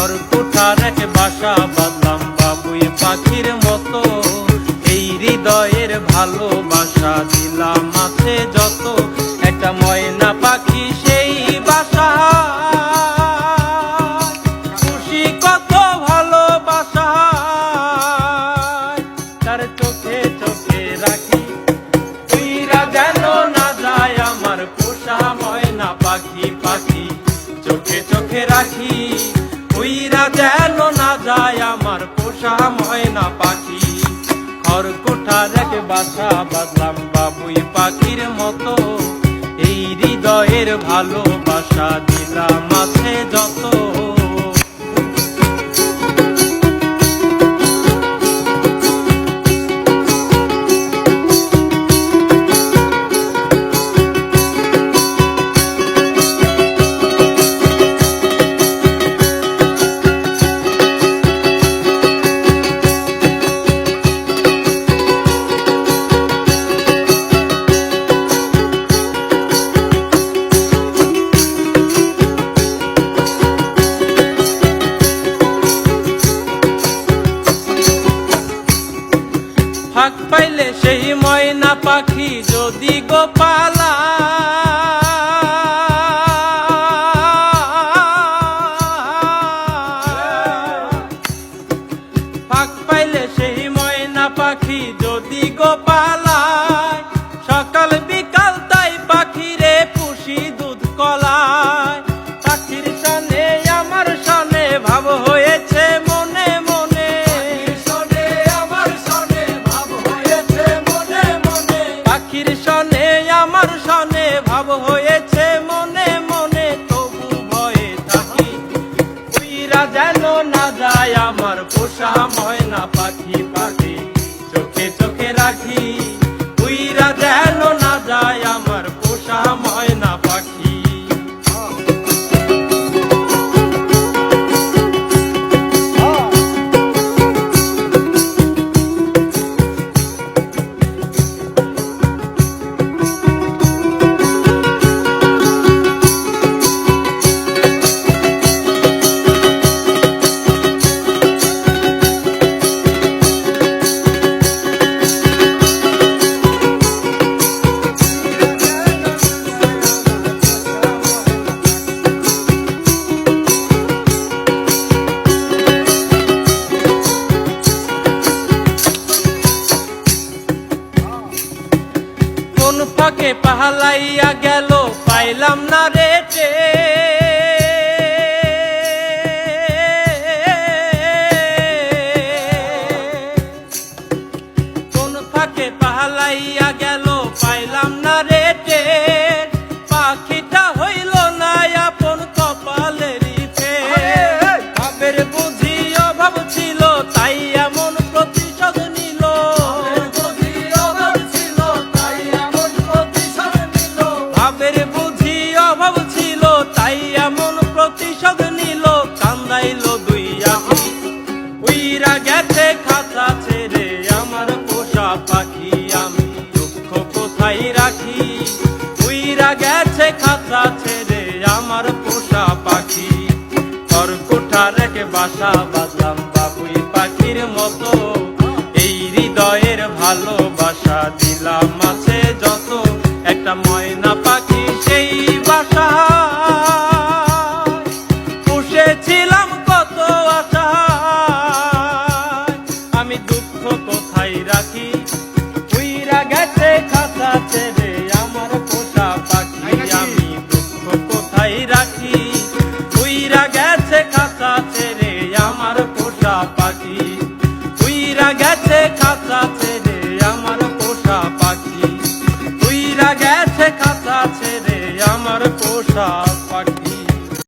ঘর কোঠার এক বাসা বাঁধলাম বাবুই পাখির মতো। এই হৃদয়ের ভালোবাসা দিলাম আছে যত। একটা ময়না পাখি সেই বাসা খুশি কত ভালোবাসা তার চোখে চোখে রাখি। তুইরা যেন না যায় আমার পোষা বাসা বাঁধলাম বাবুই পাখির মতো। এই হৃদয়ের ভালোবাসা দিলাম আছে যত। ফাঁক পাইলে সেই ময়না পাখি যদি গোপালা। ফাঁক পাইলে সেই ময়না পাখি যদি গোপালায় সকাল বিকাল তাই পাখিরে পুষি দুধ কলায় পোষা ময়না পাখি পাখি। চোখে চোখে রাখি। পাহালাইয়া গেল পাইলাম না রেটে কোন ফাঁকে পাহালাইয়া গেল খাঁচা ছেড়ে আমার পোষা পাখি। ঘর এক বাসা বাঁধলাম বাবুই পাখির মতো। এই হৃদয়ের ভালোবাসা দিলাম আছে যত। একটা ময়না পাখি সেই বাসা পুষেছিলাম কত আশা আমি দুঃখ কোথায় রাখি? কোথায় রাখি উইরা গেছে খাঁচা ছেড়ে আমার পোষা পাখি। উইরা গেছে খাঁচা ছেড়ে আমার পোষা পাখি। উইরা গেছে খাঁচা ছেড়ে আমার পোষা